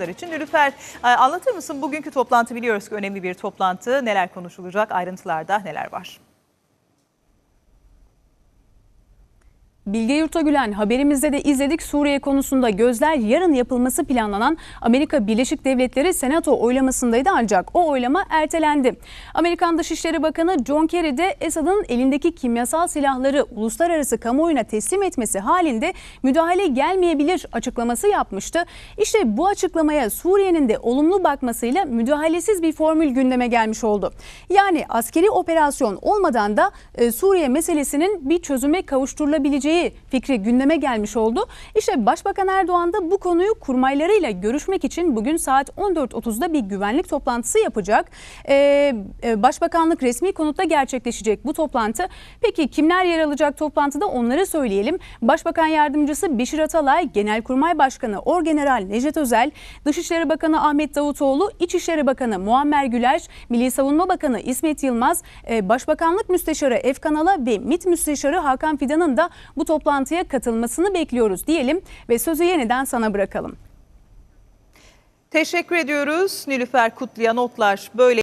konuklar için. Nilüfer e, anlatır mısın? Bugünkü toplantı biliyoruz ki önemli bir toplantı. Neler konuşulacak? Ayrıntılarda neler var? Bilge Yurtagülen haberimizde de izledik Suriye konusunda gözler yarın yapılması planlanan Amerika Birleşik Devletleri Senato oylamasındaydı ancak o oylama ertelendi. Amerikan Dışişleri Bakanı John Kerry de Esad'ın elindeki kimyasal silahları uluslararası kamuoyuna teslim etmesi halinde müdahale gelmeyebilir açıklaması yapmıştı. İşte bu açıklamaya Suriye'nin de olumlu bakmasıyla müdahalesiz bir formül gündeme gelmiş oldu. Yani askeri operasyon olmadan da e, Suriye meselesinin bir çözüme kavuşturulabileceği fikri gündeme gelmiş oldu. İşte Başbakan Erdoğan da bu konuyu kurmaylarıyla görüşmek için bugün saat 14.30'da bir güvenlik toplantısı yapacak. Ee, e, Başbakanlık resmi konutta gerçekleşecek bu toplantı. Peki kimler yer alacak toplantıda onları söyleyelim. Başbakan Yardımcısı Beşir Atalay, Genelkurmay Başkanı Orgeneral Necdet Özel, Dışişleri Bakanı Ahmet Davutoğlu, İçişleri Bakanı Muammer Güler, Milli Savunma Bakanı İsmet Yılmaz, e, Başbakanlık Müsteşarı Efkan Ala ve MİT Müsteşarı Hakan Fidan'ın da bu toplantıya katılmasını bekliyoruz diyelim ve sözü yeniden sana bırakalım. Teşekkür ediyoruz. Nilüfer Kutlu'ya notlar böyle.